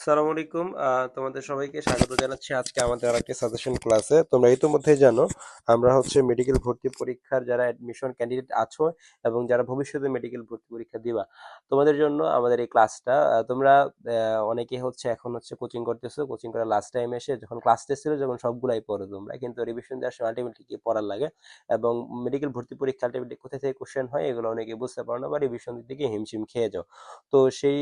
আসসালামু আলাইকুম। তোমাদের সবাইকে স্বাগত জানাচ্ছি আজকে আমাদের আরেকটি সাজেশন ক্লাসে তোমরা ইতিমধ্যে জানো, আমরা হচ্ছে মেডিকেল ভর্তি পরীক্ষার যারা অ্যাডমিশন ক্যান্ডিডেট আছো এবং যারা ভবিষ্যতে মেডিকেল ভর্তি পরীক্ষা দিবা, তোমাদের জন্য আমাদের এই ক্লাসটা তোমরা অনেকে হচ্ছে এখন হচ্ছে কোচিং করতেছো কোচিং করার লাস্ট টাইম এসে যখন ক্লাস টেস্ট ছিল যখন সবগুলাই পড়ো তোমরা। কিন্তু রিভিশন দেওয়ার সময় আলটিমেটলি কি পড়ার লাগে এবং মেডিকেল ভর্তি পরীক্ষা আলটিমেটলি কোথা থেকে কোশ্চেন হয়, এগুলো অনেকে বুঝতে পারো না বা রিভিশন গিয়ে হিমশিম খেয়ে যাও। তো সেই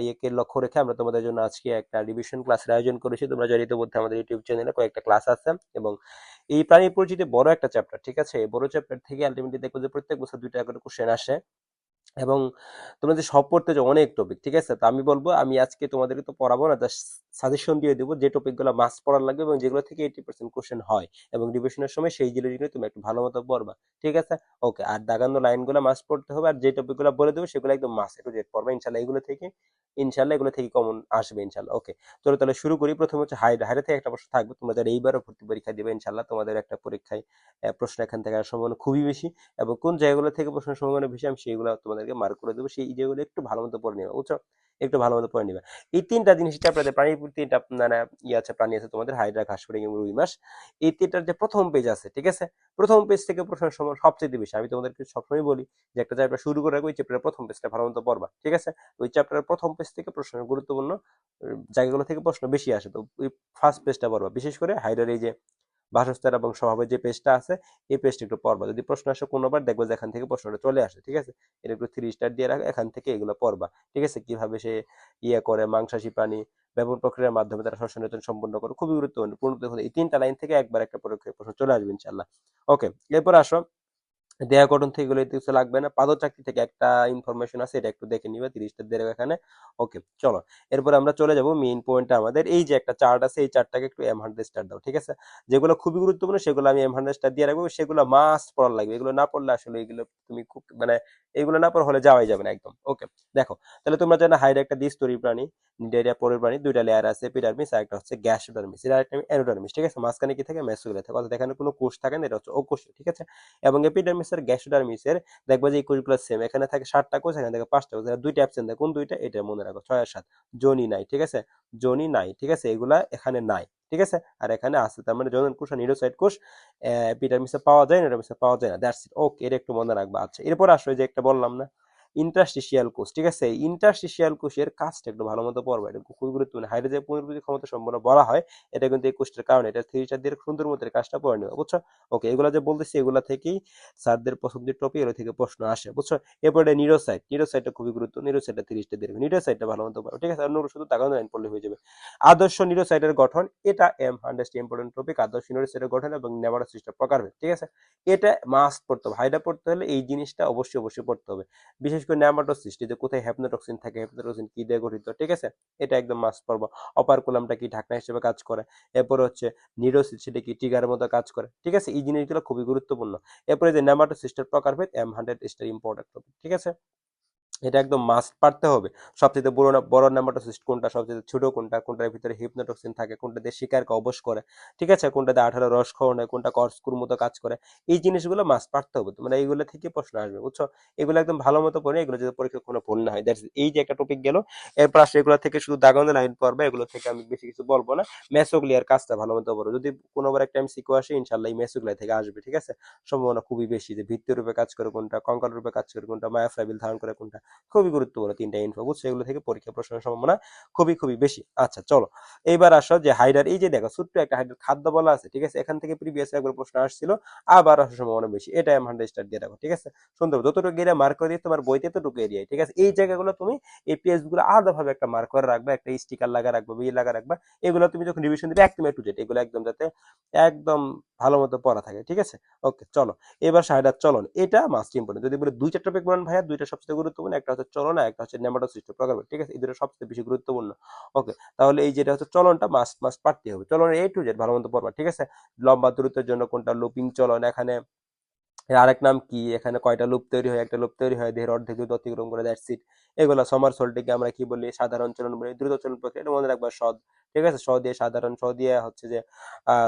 ইয়েকে লক্ষ্য রেখে আমরা তোমাদের জন্য আজকে একটা রিভিশন ক্লাসের আয়োজন করেছি। তোমরা জড়িত মধ্যে আমাদের ইউটিউব চ্যানেলে কয়েকটা ক্লাস আছে এবং এই প্রাণী পরিচিতি বড় একটা চ্যাপ্টার ঠিক আছে? বড় চ্যাপ্টার থেকে আলটিমেটলি দেখব যে প্রত্যেক বছর দুইটা করে কোশ্চেন আসে। এবং তোমরা যে সব পড়তে যাও অনেক টপিক ঠিক আছে? তো আমি বলব, আমি আজকে তোমাদেরকে তো পড়াবো না জাস্ট সাজেশন দিয়ে দেবো যে টপিকগুলো মাস্ট পড়ার লাগবে এবং যেগুলো থেকে এইটি পার্সেন্ট কোশ্চেন হয় এবং রিভিশনের সময় সেই জিনিসগুলো তুমি একটু ভালো মতো পড়বা, ঠিক আছে? ওকে আর দাগানো লাইনগুলো মাস্ট পড়তে হবে, আর যে টপিকগুলো বলে দেবো সেগুলো একদম মাস্ট একটু জেড পড়বা, ইনশাল্লাহ এগুলো থেকে, ইনশাল্লাহ এগুলো থেকে কমন আসবে ইনশাল্লাহ ওকে চলো তাহলে শুরু করি, প্রথম হচ্ছে হাইড হাইডে থেকে একটা প্রশ্ন থাকবে তোমাদের এইবারও ভর্তি পরীক্ষা দিবে, ইনশাল্লাহ তোমাদের একটা পরীক্ষায় প্রশ্ন এখান থেকে আসার সম্ভাবনা খুবই বেশি এবং কোন জায়গাগুলো থেকে প্রশ্নের সম্ভাবনা বেশি, আমি সেইগুলো তোমাদেরকে মার্ক করে দেবো, সেই জায়গাগুলো একটু ভালো মতো পড়ে নেবে, বুঝছ? একটু ভালো মতো পড়ে নেবে। এই তিনটা জিনিস আপনাদের প্রাণী তিনটা মানে ইয়ে আছে, প্রাণী আছে তোমাদের, হাইড্রা ঘাস ফড়িং এবং রুই মাছ। এই তিনটার যে প্রথম পেজ আছে, ঠিক আছে? প্রথম পেজ থেকে প্রশ্নের সময় সবচেয়ে বেশি, আমি তোমাদেরকে সবসময় বলি যে একটা চ্যাপ্টার শুরু করে ওই চ্যাপ্টারের প্রথম পেজটা ভালো মতো পড়বা, ঠিক আছে? ওই চ্যাপ্টারের প্রথম পেজ থেকে প্রশ্ন, গুরুত্বপূর্ণ জায়গাগুলো থেকে প্রশ্ন বেশি আসে, তো ওই ফার্স্ট পেজটা পড়বা। বিশেষ করে হাইডার এই যে বাসস্থান এবং স্বভাবের যে পেজটা আছে, এই পেজটা একটু পড়বা। যদি প্রশ্ন আসে কোনোবার, দেখব যে এখান থেকে প্রশ্নটা চলে আসে, ঠিক আছে? এটা একটু থ্রি স্টার দিয়ে রাখো, এখান থেকে এগুলো পড়বা, ঠিক আছে? কীভাবে সে ইয়ে করে, মাংসাশী প্রাণী, ব্যবহার প্রক্রিয়ার মাধ্যমে তারা শস্য সম্পন্ন করে, খুবই গুরুত্বপূর্ণ। পূর্ণ এই তিনটা লাইন থেকে একবার একটা প্রশ্ন চলে আসবে ইনশাল্লাহ ওকে এরপর আসো। দেয়া গঠন থেকে এগুলো কিছু লাগবে না। পাদচাকরি থেকে একটা ইনফরমেশন আছে, এটা একটু দেখে নিবে, তিরিশটা রাখো এখানে। ওকে চলো। এরপর আমরা চলে যাব মেইন পয়েন্টটা আমাদের। এই যে একটা চার্ট আছে, এই চার্টটাকে একটু এম হান্ড্রেড স্টার দাও, ঠিক আছে? যেগুলো খুবই গুরুত্বপূর্ণ, সেগুলো আমি এম হান্ড্রেড স্টার দিয়ে রাখব সেগুলো মাস্ট পড়ার লাগবে। এগুলো না পড়লে আসলে এগুলো তুমি খুব মানে এগুলো না পড়া হলে যাওয়াই যাবে না একদম। ওকে দেখো, তাহলে তোমরা জানো হাইড একটা দ্বিস্তরী প্রাণী নিডেরিয়া পরের প্রাণী, দুইটা লেয়ার আছে এপিডার্মিস আর একটা হচ্ছে গ্যাসোডার্মিস এটা একটা এনোডার্মিস ঠিক আছে? মাঝখানে কি থাকে? মেসোগুলো থাকে। অর্থাৎ এখানে কোনো কোষ থাকে না, এটা হচ্ছে অকোষ, ঠিক আছে? এবং এপিডার্মিস আর গ্যাসোডার্মিসের দেখবে যে এই কোষগুলো সেম এখানে থাকে সাতটা কোষ এখানে থাকে পাঁচটা কোষ দুইটা অ্যাবসেন্ট থাকে কোন দুইটা? এটা মনে রাখো, ছয় সাত। জনি নাই, ঠিক আছে? জনি নাই, ঠিক আছে? এগুলা এখানে নাই, ঠিক আছে? আর এখানে আছে, তার মানে জনন কোষ আর নিউরোসাইট কোষ এপিডার্মিসে পাওয়া যায়, নিউরোমিসে পাওয়া যায় না দ্যাটস ইট ওকে এটা একটু মনে রাখবা। আচ্ছা এরপর আসলে যে একটা বললাম না। ইন্টারস্টিশিয়াল কোষ, ঠিক আছে? ইন্টারস্টিশিয়াল কোষের কাজটা একটু ভালো মতো পড়বা এটা খুবই গুরুত্বপূর্ণ। হাইড্রো যে পুনরুদ্ধার ক্ষমতা সম্পন্ন বলা হয়। এটা কিন্তু এই কোষটার কারণে। এটা থ্রি চার দিয়ে সুন্দর মতো কাজটা পড়ে নেবে, বুঝছ? ওকে এগুলো যে বলতেছি, এগুলা থেকেই স্যারদের পছন্দের টপিক এগুলো থেকে প্রশ্ন আসে, বুঝছ? এরপরে নিউরোসাইট। নিউরোসাইটটা খুবই গুরুত্ব নিউরোসাইটটা তিরিশটা দিয়ে নিউরোসাইটটা ভালো মতো পড়ো ঠিক আছে? অন্য শুধু তাকানো লাইন পড়লে হয়ে যাবে। আদর্শ নিউরোসাইটের গঠন, এটা এম হান্ড্রেড ইম্পর্টেন্ট টপিক আদর্শ নিউরোসাইটের গঠন এবং নেভারোসিস্টের প্রকারভেদ, ঠিক আছে? এটা মাস্ট পড়তে হবে। হাইডা পড়তে হলে এই জিনিসটা অবশ্যই অবশ্যই পড়তে হবে। বিশেষ করে নেমাটোসিস্ট যে কোথায় হ্যাপনোটক্সিন থাকে হ্যাপনোটক্সিন কি দিয়ে গঠিত, ঠিক আছে? এটা একদম মাস্ট পড়ব অপারকুলামটা কি ঢাকনা হিসেবে কাজ করে? এরপরে হচ্ছে নিউরোসিস সেটা কি টিগার মতো কাজ করে? ঠিক আছে? এই জিনিসগুলো খুবই গুরুত্বপূর্ণ। এরপরে যে নেমাটোসিস্টের প্রকারভেদ এম হান্ড্রেড স্টার ইম্পর্টেন্ট ঠিক আছে? এটা একদম মাস্ট পারতে হবে। সবচেয়ে বড় বড় নেমাটোসিস্ট কোনটা, সবচেয়ে ছোট কোনটা, কোনটার ভিতরে হিপনোটক্সিন থাকে কোনটা দিয়ে শিকারকে অবশ করে, ঠিক আছে? কোনটা দিয়ে আঠারো রস খাওয়ানো কোনটা কর্সকুর মতো কাজ করে, এই জিনিসগুলো মাস্ট পারতে হবে। মানে এইগুলো থেকে প্রশ্ন আসবে, বুঝছ? এগুলো একদম ভালো মতো পড়ে, এগুলো যদি পরীক্ষা কোনো ভুল না হয় দ্যাটস এই যে একটা টপিক গেল, এরপর আসলে এগুলো থেকে শুধু দাগানো লাইন পড়বে, এগুলো থেকে আমি বেশি কিছু বলব না। মেসোগ্লিয়ার কাজটা ভালো মতো পড়ো। যদি কোনোবার একটা সিকো আসে ইনশাল্লাহ এই মেসোগ্লিয়া থেকে আসবে, ঠিক আছে? সম্ভাবনা খুবই বেশি যে ভিত্তি রূপে কাজ করে কোনটা, কঙ্কাল রূপে কাজ করে কোনটা, মায়াফ্রাবিল ধারণ করে কোনটা খুবই গুরুত্বপূর্ণ তিনটা ইনফো বুঝছ? এগুলো থেকে পরীক্ষা প্রশ্নের সম্ভাবনা খুবই খুবই বেশি। আচ্ছা চলো। এইবার আসো যে হাইডার এই যে দেখো, ছোট্ট একটা হাইডার খাদ্য বলা আছে, ঠিক আছে? এখান থেকে প্রিভিয়াস একবার প্রশ্ন আসছিল, আবার আসার সম্ভাবনা বেশি। এটা এম হান্ড্রেড স্টার দিয়ে রাখো ঠিক আছে? সুন্দর, যতটুকু এরিয়া মার্ক করে দিয়ে তোমার বইতে ততটুকু এরিয়া ঠিক আছে? এই জায়গাগুলো তুমি এই পেজগুলো আলাদা ভাবে একটা মার্ক করে রাখবা, একটা স্টিকার লাগা রাখবা বিয়ে লাগা রাখবা, এগুলো তুমি যখন রিভিশন দিবে, একদম টু জেড এগুলো একদম যাতে একদম ভালো মতো পড়া থাকে, ঠিক আছে? ওকে চলো। এবার সাহেদার চলন এটা মাস্ট ইম্পর্টেন্ট যদি বলে দুইটা টপিক বলেন ভাইয়া, দুইটা সবচেয়ে গুরুত্বপূর্ণ একটা হচ্ছে চলন একটা হচ্ছে নেমাটোসিস্ট প্রকল্প ঠিক আছে? এই দুটো সবচেয়ে বেশি গুরুত্বপূর্ণ। ওকে তাহলে এই যেটা হচ্ছে চলনটা মাস মাস পারতে হবে। চলনের এ টু জেড ভালো মতো পড়বা, ঠিক আছে? লম্বা দূরত্বের জন্য কোনটা লুপিং চলন, এখানে এর আরেক নাম কি? এখানে কয়টা লুপ তৈরি হয়? একটা লুপ তৈরি হয়, দেহের অর্ধেক যদি অতিক্রম করে দ্যাটস ইট এগুলো সমার সোল্টিকে আমরা কি বলি? সাধারণ চলন বলি, দ্রুত চলন প্রক্রিয়া। এটা মনে রাখবা সদ ঠিক আছে? স দিয়ে সাধারণ স দিয়ে হচ্ছে যে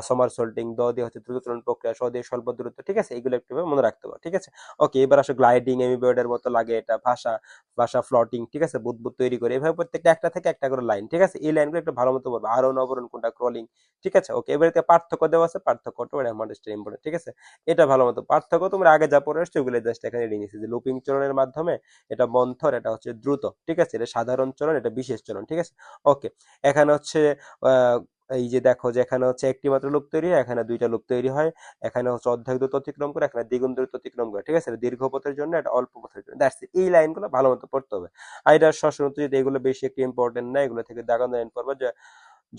সমার সোল্টিং দ দিয়ে হচ্ছে দ্রুত চলন প্রক্রিয়া স দিয়ে স্বল্প দূরত্ব, ঠিক আছে? এগুলো একটু মনে রাখতে হবে ঠিক আছে? ওকে এবার আসো গ্লাইডিং এমিবোর্ডের মতো লাগে এটা, ভাষা ভাষা ফ্লটিং ঠিক আছে? বুদবুদ তৈরি করে, এভাবে প্রত্যেকটা একটা থেকে একটা করে লাইন ঠিক আছে? এই লাইনগুলো একটু ভালো মতো বলব আরোহণ অবরোহণ কোনটা? ক্রলিং ঠিক আছে? ওকে এবারে পার্থক্য দেওয়া আছে, পার্থক্যটা মানে আমাদের ঠিক আছে? এটা ভালো মতো, পার্থক্য তোমরা আগে যা পড়ে আসছো ওগুলো জাস্ট এখানে রেডি নিয়েছি যে লুপিং চলনের মাধ্যমে এটা মন্থর, এটা হচ্ছে দ্রুত, ঠিক আছে? এটা সাধারণ চলন, এটা বিশেষ চলন, ঠিক আছে? ওকে এখানে হচ্ছে এই যে দেখো যে এখানে হচ্ছে একটি মাত্র লুপ তৈরি হয়, এখানে দুইটা লুপ তৈরি হয়, এখানে হচ্ছে অর্ধেক দূরত্ব অতিক্রম করে, এখানে দ্বিগুণ দূরত্ব অতিক্রম করে, ঠিক আছে? দীর্ঘ পথের জন্য, এটা অল্প পথের জন্য। দ্যাটস এই লাইনগুলো ভালো মতো পড়তে হবে। আর এটা সশরত যদি এগুলো বেশি একটি ইম্পর্টেন্ট না, এগুলো থেকে দাগান লাইন পড়বে যে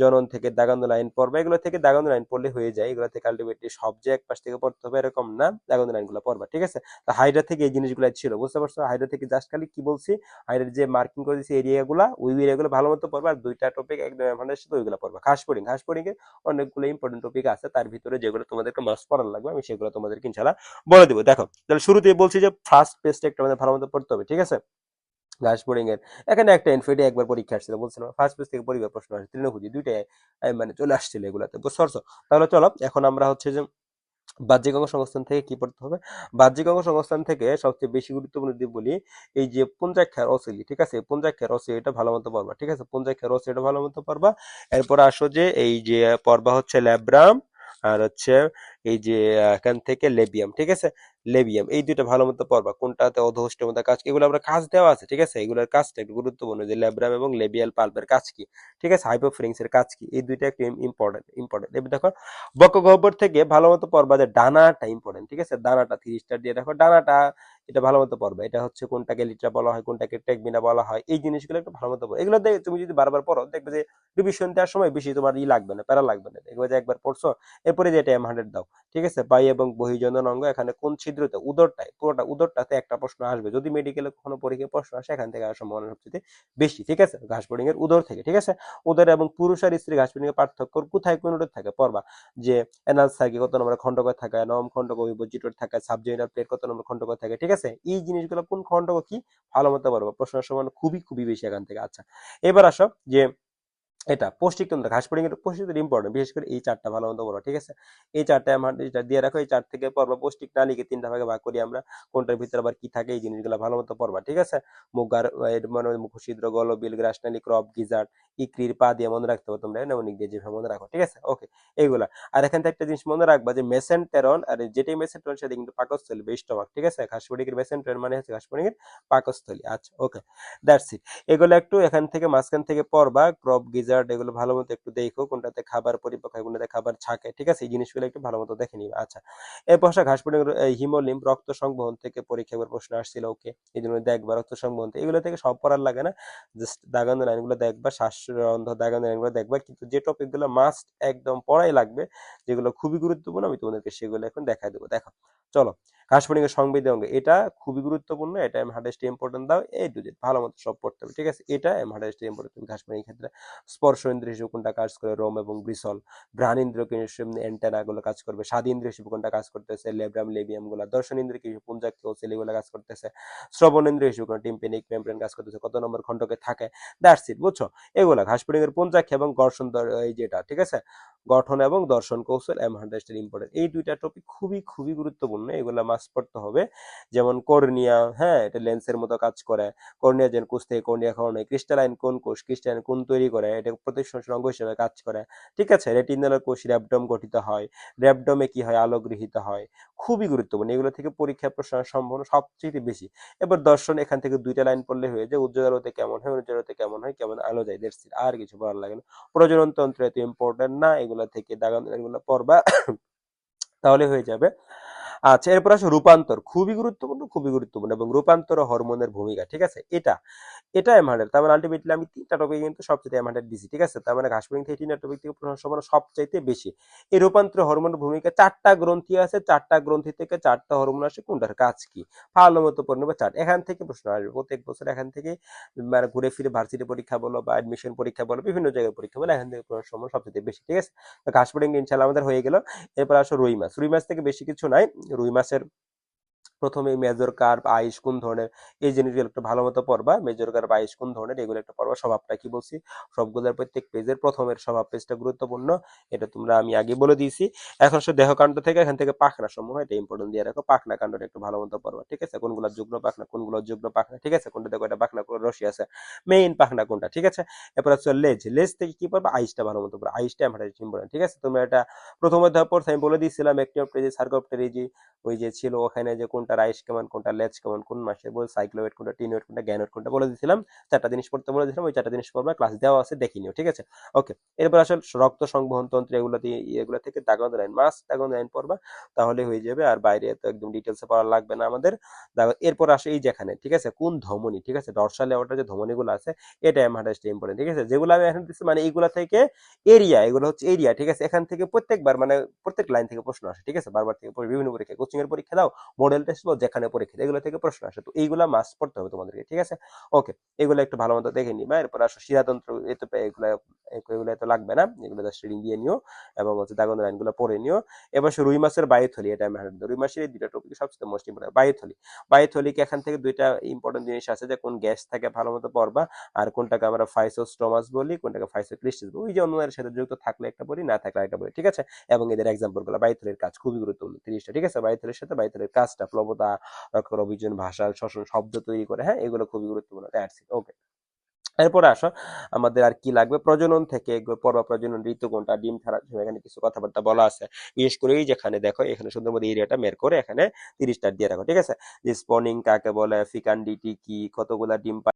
জনন থেকে দাগানো লাইন পড়বে, এগুলো থেকে দাগানো লাইন পড়লে হয়ে যায়। এগুলো থেকে আলটিমেটলি সব যে এক পাশ থেকে পড়তে হবে এরকম না, দাগানো লাইনগুলো পড়বা, ঠিক আছে? তো হাইড্রা থেকে এই জিনিসগুলো ছিল, বুঝতে পারছ? হাইড্রা থেকে জাস্ট খালি কি বলছি? হাইড্রার যে মার্কিং করে দিয়েছি এরিয়াগুলো ওই এরিয়াগুলো ভালো মতো পড়বা আর দুইটা টপিক একদম এমনের সাথে ওইগুলো পড়বা। খাস পড়িং খাস পড়িং অনেকগুলো ইম্পর্টেন্ট টপিক আছে, তার ভিতরে যেগুলো তোমাদেরকে মাস্ট পড়ার লাগবে, আমি সেগুলো তোমাদেরকে ইনশাআল্লাহ বলে দেবো। দেখো, তাহলে শুরুতেই বলছি যে ফার্স্ট পেজটা একটা আমাদের ভালো মতো পড়তে হবে, ঠিক আছে? ঘাস এর। এখানে একটা এনফিডি একবার পরীক্ষা আসছিল, বলছিলাম ফার্স্ট পেজ থেকে পরীক্ষার প্রশ্ন আসছে তৃণভুজি দুইটাই মানে চলে আসছিল এগুলাতে। বুঝতে পারছ তাহলে চলো, এখন আমরা হচ্ছে যে বাহ্যিক অঙ্গ সংস্থান থেকে কি পড়তে হবে? বাহ্যিক অঙ্গ সংস্থান থেকে সবচেয়ে বেশি গুরুত্বপূর্ণ দিক বলি, এই যে পুঞ্জাক্ষার অসিলি, ঠিক আছে? পুঞ্জাক্ষার অসিলি এটা ভালো মতো পড়বা, ঠিক আছে? পুঞ্জাক্ষার অসিলি এটা ভালো মতো পড়বা। এরপর আসো যে এই যে পর্বা হচ্ছে ল্যাব্রাম, আর হচ্ছে এই যে এখান থেকে লেবিয়াম, ঠিক আছে? লেবিয়াম, এই দুইটা ভালো মতো পড়বা। কোনটাতে অধোষ্ঠের মধ্যে কাজ এগুলো আমরা কাজ দেওয়া আছে, ঠিক আছে? এগুলোর কাজটা একটু গুরুত্বপূর্ণ যে ল্যাব্রাম এবং লেবিয়াল পাল্পের কাজ কি, ঠিক আছে? হাইপোফ্রিংসের কাজ কি, এই দুইটা একটু ইম্পর্টেন্ট ইম্পর্টেন্ট এবার দেখো বকগহ্বর থেকে ভালো মতো পড়বা যে ডানাটা ইম্পর্টেন্ট ঠিক আছে? ডানাটা থ্রি স্টার দিয়ে দেখো, ডানাটা এটা ভালো মতো পড়বে। এটা হচ্ছে কোনটাকে লিট্রা বলা হয়, কোনটাকে টেকবিনা বলা হয়, এই জিনিসগুলো একটু ভালো মতো এগুলো দেখে তুমি যদি বারবার পড়ো, দেখবে যে রিভিশন দেওয়ার সময় বেশি তোমার ই লাগবে না, প্যারা লাগবে না। দেখবে যে একবার পড়ছো, এরপরে যে এটা এম হান্ড্রেড দাও। ঠিক আছে? বাই এবং বহিজনন অঙ্গ এখানে কোন ছিদ্রতে? উদরটায়, পুরোটা উদরটাতে একটা প্রশ্ন আসবে। যদি মেডিকেলে কখনো পরীক্ষায় প্রশ্ন আসে, এখান থেকে আসার সম্ভাবনা সবচেয়ে বেশি। ঠিক আছে? ঘাস বোর্ডিং এর উদর থেকে। ঠিক আছে? উদর এবং পুরুষ আর স্ত্রী ঘাস বোর্ডিং এর পার্থক্য কোথায় কোন থাকে? পড়বা। যে এনাল থাকে কত নম্বর খণ্ডকর থাকে নবম খণ্ডক অভিভজিটর থাকে সাবজেক্টাল প্লেট কত নম্বর খণ্ডকর থাকে? ঠিক আছে? এই জিনিসগুলো কোন খণ্ডক কি? ভালো মতো পারব। প্রশ্নের সম্ভাবনা খুবই খুবই বেশি এখান থেকে। আচ্ছা এবার আসো যে এটা, পৌষ্টিক তন্ত্র ঘাস পড়ে কিন্তু পৌষ্টিক ইম্পর্টেন্ট বিশেষ করে এই চারটা ভালো মতো বড় ঠিক আছে? এই চারটা আমার যেটা দিয়ে রাখো, এই চার থেকে পড়বা পৌষ্টিক নালীকে তিনটা ভাগে ভাগ করি আমরা, কোনটার ভিতরে আবার কি থাকে, এই জিনিসগুলো ভালো মতো পড়বা, ঠিক আছে? মুগার মানে মুখছিদ্র গলবিল গ্রাসনালী, ক্রপ গিজার্ড ইক্রির, পা দিয়ে মনে রাখতে হবে তোমরা নেমনিক দিয়ে যেভাবে মনে রাখো, ঠিক আছে? ওকে এইগুলা। আর এখান থেকে একটা জিনিস মনে রাখবা যে মেসেন্টেরন আর যেটাই মেসেন্টেরন সেটা কিন্তু পাকস্থলী বেস্টমাক ঠিক আছে? ঘাসপড়িকের মেসেন্টেরন মানে হচ্ছে ঘাসপড়িকের পাকস্থলী আচ্ছা ওকে দ্যাটস ইট এগুলো একটু এখান থেকে মাঝখান থেকে পড়বা, ক্রপ গিজার্ড এগুলো ভালো মতো একটু দেখো, কোনটাতে খাবার পরিপাক হয়, কোনটাতে খাবার ছাকে ঠিক আছে? এই জিনিসগুলো একটু ভালো মতো দেখে নিবে। আচ্ছা এরপর ঘাসপড়ি হিমোলিম রক্ত সংবহন থেকে পরীক্ষা প্রশ্ন আসছিল, ওকে। এই জন্য দেখবা রক্ত সংবহন এগুলো থেকে সব পড়ার লাগে না জাস্ট দাগানো লাইনগুলো দেখবা, শ্বাসরন্ধ দাগানো লাইনগুলো দেখবা, কিন্তু যে টপিকগুলো মাস্ট একদম পড়াই লাগবে, যেগুলো খুবই গুরুত্বপূর্ণ, আমি তোমাদেরকে সেগুলো এখন দেখাই দেবো। দেখো চলো ঘাসফড়িংয়ের সংবেদী অঙ্গ, এটা খুবই গুরুত্বপূর্ণ, এটা এম হার্ডেস্ট ইম্পর্টেন্ট দাও, এই টু ভালো মতো সব পড়তে হবে, ঠিক আছে? এটা এম হার্ডেস্ট ইম্পর্টেন্ট তুমি ঘাসফড়িং ক্ষেত্রে, স্পর্শ ইন্দ্র হিসেবে কোনটা কাজ করে, রোম এবং ব্রিসল ঘ্রাণ ইন্দ্র অ্যান্টেনা গুলো কাজ করবে স্বাদ ইন্দ্র হিসেবে কোনটা কাজ করতেছে, লেব্রাম লেবিয়ামগুলা, দর্শন ইন্দ্র কি পুঞ্জাক ওসেল এগুলো কাজ করতেছে, শ্রবণ ইন্দ্র হিসেবে কোনো টিম্পেনিক মেমব্রেন কাজ করতেছে, কত নম্বর খণ্ডকে থাকে দ্যাটস ইট বুঝছ? এগুলা ঘাসফড়িং এর পুঞ্জাক এবং ঘর্ষণ এই যেটা, ঠিক আছে? গঠন এবং দর্শন কৌশল এম হান্ড্রেস্টের ইম্পর্টেন্ট এই দুইটা টপিক খুবই খুবই গুরুত্বপূর্ণ, এগুলা মাস পড়তে হবে। যেমন কর্নিয়া হ্যাঁ এটা লেন্সের মতো কাজ করে। কর্নিয়া যেন কোষ থেকে কর্নিয়া খাওয়ানো ক্রিস্টালাইন কোন কোষ ক্রিস্টালাইন কোন তৈরি করে, এটা প্রতিষ্ঠান অঙ্গ হিসেবে কাজ করে। ঠিক আছে রেটিনাল কোষ র্যাবডম গঠিত হয়। র্যাবডমে কি হয়? আলো গৃহীত হয়। খুবই গুরুত্বপূর্ণ, এগুলো থেকে পরীক্ষা প্রশ্নের সম্ভাবনা সবচেয়ে বেশি। এবার দর্শন, এখান থেকে দুইটা লাইন পড়লে হয়ে যায় উজ্জ্বল আলোতে কেমন হয়? উজ্জ্বল আলোতে কেমন হয়? কেমন আলো যায়? আর কিছু বলার লাগে না। প্রজনন তন্ত্র এত ইম্পর্টেন্ট না, এগুলো থেকে দাগান এগুলো পড়বা তাহলে হয়ে যাবে। আচ্ছা এরপর আসে রূপান্তর। খুবই গুরুত্বপূর্ণ খুবই গুরুত্বপূর্ণ এবং রূপান্তর হরমোনের ভূমিকা, ঠিক আছে? এটা এটা এম তার মানে আলটিমেটলি আমি তিনটা টপিক কিন্তু সবচেয়ে এম দিছি, ঠিক আছে? তার মানে ঘাসপুরিং থেকে তিনটা টপিক থেকে প্রশ্ন সবচাইতে বেশি। এই রূপান্তর হরমোনের ভূমিকা, চারটা গ্রন্থি আছে, চারটা গ্রন্থি থেকে চারটা হরমোন আসে, কোনটার কাজ কি? ভালো মতো পড়ে বা চার এখান থেকে প্রশ্ন আসবে, প্রত্যেক বছর এখান থেকে মানে ঘুরে ফিরে ভার্সিটি পরীক্ষা বলো বা অ্যাডমিশন পরীক্ষা বলো, বিভিন্ন জায়গায় পরীক্ষা বলো, এখান থেকে প্রশ্ন সবচেয়ে বেশি, ঠিক আছে? ঘাসপুরিং ইনশাল্লাহ আমাদের হয়ে গেল। এরপর আসো রুই মাছ। রুই মাছ থেকে বেশি কিছু নাই রুই মাছের প্রথমে মেজর কার্ভ আইস কোন ধরনের এই জিনিসগুলো একটু ভালো মতো পড়বা মেজর কার্ভ আইস কোন ধরনের এগুলো একটা পড়বা, স্বভাবটা কি বলছি? সবগুলোর প্রত্যেক পেজের প্রথমের স্বভাব পেজটা গুরুত্বপূর্ণ, এটা তোমরা আমি আগে বলে দিয়েছি। এখন সে দেহকাণ্ড থেকে, এখান থেকে পাখনা সমূহ, এটা ইম্পর্টেন্ট দিয়ে রাখো, পাখনা কাণ্ডটা একটু ভালো মতো পড়বা, ঠিক আছে? কোনগুলো যুগ্ম পাখনা, কোনগুলো যুগ্ম পাখনা, ঠিক আছে? কোনটা দেখো এটা পাখনা রশি আছে? মেইন পাখনা কোনটা, ঠিক আছে? এরপর হচ্ছে লেজ লেজ থেকে কি পড়বা? আইসটা ভালো মতো পড়বা আইসটা আমার ইম্পর্টেন্ট ঠিক আছে? তোমরা এটা প্রথম অধ্যায় পড়তে আমি বলে দিয়েছিলাম একটি পেজে সার্কোপটেরিজি ওই যে ছিল ওখানে যে কোনটা রাইস কেমন, কোনটা লেজ কেমন, কোন মাসে বল সাইক্লোয়েট কোনটা টিনোয়েট কোনটা গ্যানোয়েট কোনটা বলে দিয়েছিলাম। চারটা জিনিস পড়তে বলে দিয়েছিলাম, ওই চারটা জিনিস পড়বা ক্লাস দেওয়া আছে, দেখে নিও, ঠিক আছে? ওকে এরপর আসলে রক্ত সংবহন তন্ত্র এগুলো দিয়ে, এগুলো থেকে দাগন লাইন, মাস দাগন লাইন পড়বা, তাহলে হয়ে যাবে, আর বাইরে তো একদম ডিটেলসে পড়া লাগবে না আমাদের। এরপর আসে এই যেখানে ঠিক আছে? কোন ধমনী, ঠিক আছে? ডরসাল লেওয়াটার যে ধমনীগুলো আছে, এটা এমহাটাইজটা ইম্পর্টেন্ট ঠিক আছে? যেগুলো আমি এখন দিচ্ছি মানে এইগুলা থেকে এরিয়া এগুলো হচ্ছে এরিয়া ঠিক আছে? এখান থেকে প্রত্যেকবার মানে প্রত্যেক লাইন থেকে প্রশ্ন আসে, ঠিক আছে? বারবার থেকে বিভিন্ন পরীক্ষা কোচিং এর পরীক্ষা দাও মডেল টেস্ট দাও যেখানে পরীক্ষা এগুলো থেকে প্রশ্ন আসে। তো এইগুলা মাস পড়তে হবে তোমাদেরকে, ঠিক আছে? ওকে এগুলো একটু ভালো মতো দেখে নিবা, এরপর আসো শিরাতন্ত্র এতে এগুলো এগুলো তো লাগবে না, এগুলো জাস্ট দিয়ে নিও এবং হচ্ছে দাগন লাইনগুলো পড়ে নিও। এবার রুই মাছের বায়ুথলি, এটা আমি হাঁটতে রুই মাছের এই দুইটা টপিক সবচেয়ে মোস্ট ইম্পর্টেন্ট বায়ুথলি। বায়ুথলিকে এখান থেকে দুইটা ইম্পর্টেন্ট জিনিস আছে যে কোন গ্যাস থাকে ভালো মতো পড়বা আর কোনটাকে আমরা ফাইসোস্টোমাস বলি, কোনটাকে ফাইসোক্রিস্টিস বলি, ওই যে অন্যের সাথে যুক্ত থাকলে একটা বলি, না থাকলে একটা বলি, ঠিক আছে? এবং এদের এক্সাম্পলগুলো, বায়ুথলির কাজ খুবই গুরুত্বপূর্ণ, তিরিশটা, ঠিক আছে? বায়ুথলির সাথে বায়ুথলির কাজটা, প্লবতা রক্ষর অভিযোজন ভাষা শ্বসন, শব্দ তৈরি করে হ্যাঁ? এগুলো খুবই গুরুত্বপূর্ণ দ্যাটস ইট ওকে এরপরে আসো, আমাদের আর কি লাগবে? প্রজনন থেকে পর্ব প্রজনন ঋতু কোনটা ডিম ছাড়া এখানে কিছু কথাবার্তা বলা আছে। বিশেষ করে এই যেখানে দেখো, এখানে সুন্দর মধ্যে এরিয়াটা মের করে এখানে তিরিশটা দিয়ে রাখো, ঠিক আছে? যে স্পনিং কাকে বলে ফিকান্ডিটি কি, কতগুলা ডিম